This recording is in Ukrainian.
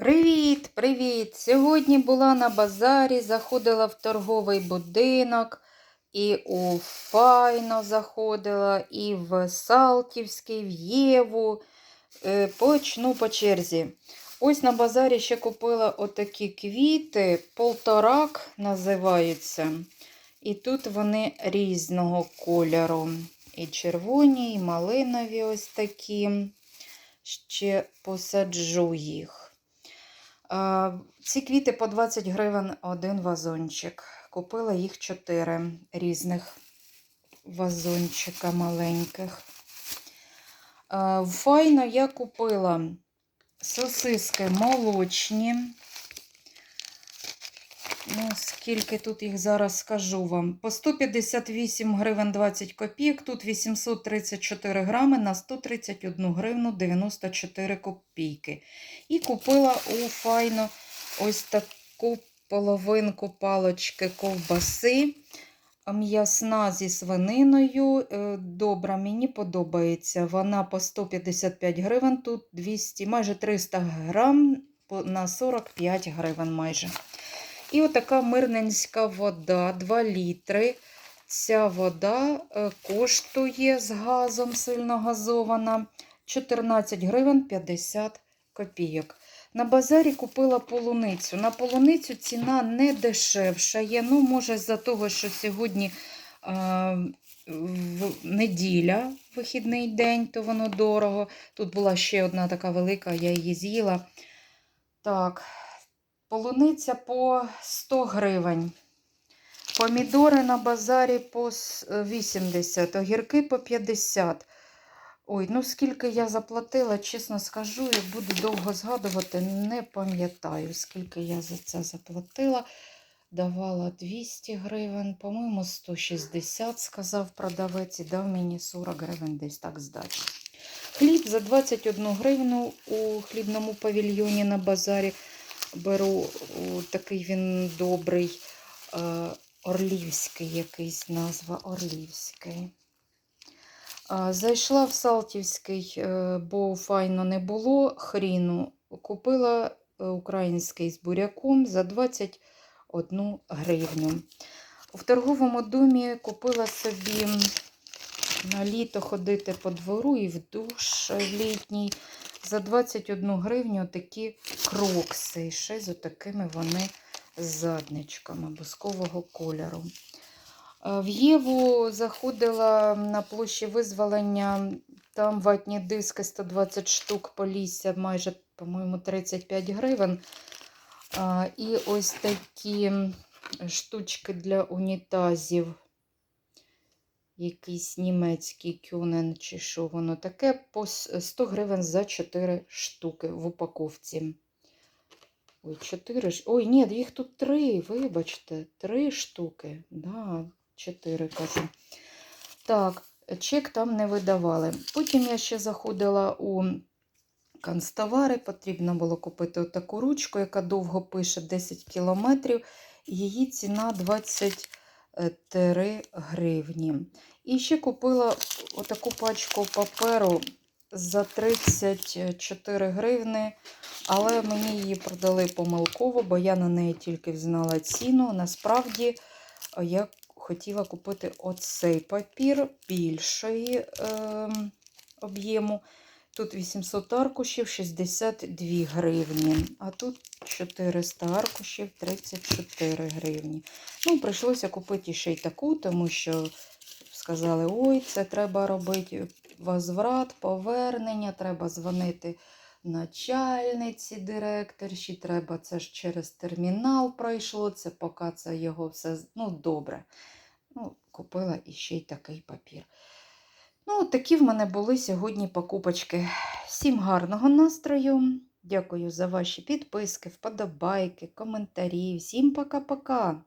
Привіт, привіт! Сьогодні була на базарі, заходила в торговий будинок, і у Файно заходила, і в Салтівський, в Єву. Е, Почну по черзі. Ось на базарі ще купила отакі квіти, полторак називаються. І тут вони різного кольору. І червоні, і малинові ось такі. Ще посаджу їх. А, Ці квіти по 20 гривень один вазончик. Купила їх 4 різних вазончика маленьких. Файно я купила сосиски молочні. Ну, скільки тут їх зараз скажу вам. По 158 гривень 20 копійок, тут 834 грами на 131 гривну 94 копійки. І купила у файно ось таку половинку палочки ковбаси. М'ясна зі свининою. Е, Добра, мені подобається. Вона по 155 гривень, тут 200, майже 300 грам на 45 гривень майже. І отака мирненська вода 2 літри. Ця вода е, коштує з газом сильно газована 14 гривень 50 копійок. На базарі купила полуницю. На полуницю ціна не дешевша є. Ну, може, з-за того, що сьогодні е, в неділя, вихідний день, то воно дорого. Тут була ще одна така велика, я її з'їла. Так, полуниця по 100 гривень. Помідори на базарі по 80, огірки по 50. Ой, ну скільки я заплатила, чесно скажу, я буду довго згадувати, не пам'ятаю, скільки я за це заплатила. Давала 200 гривень, по-моєму, 160, сказав продавець, і дав мені 40 гривень десь так здачі. Хліб за 21 гривну у хлібному павільйоні на базарі беру. Такий він добрий, е, орлівський якийсь назва орлівський. А, Зайшла в Салтівський, е, бо файно не було хріну. Купила е, український з буряком за 21 гривню. В торговому домі купила собі на літо ходити по двору і в душ літній. За 21 гривню такі крокси. Ще з отакими вони задничками бускового кольору. Е, В Єву заходила на площі визволення, там ватні диски 120 штук полісся, майже, по-моєму, 35 гривень. І ось такі штучки для унітазів. Якийсь німецький кюнен чи що воно таке, по 100 гривень за 4 штуки в упаковці. Ой, 4 ж. Ой, ні, їх тут 3, вибачте, 3 штуки. Да, 4 кажу. Так, чек там не видавали. Потім я ще заходила у канцтовари. Потрібно було купити таку ручку, яка довго пише 10 кілометрів. Її ціна 23 гривні. І ще купила отаку пачку паперу за 34 гривни, але мені її продали помилково, бо я на неї тільки взнала ціну. Насправді е, я хотіла купити оцей папір більшої е, об'єму. Тут 800 аркушів 62 гривні, а тут 400 аркушів 34 гривні. Ну, прийшлося купити ще й таку, тому що сказали, ой, це треба робити возврат, повернення, треба дзвонити начальниці, директорші, треба це ж через термінал пройшло, це поки це його все, ну, добре. Ну, купила іще й такий папір. Ну, такі в мене були сьогодні покупочки. Всім гарного настрою. Дякую за ваші підписки, вподобайки, коментарі. Всім пока-пока.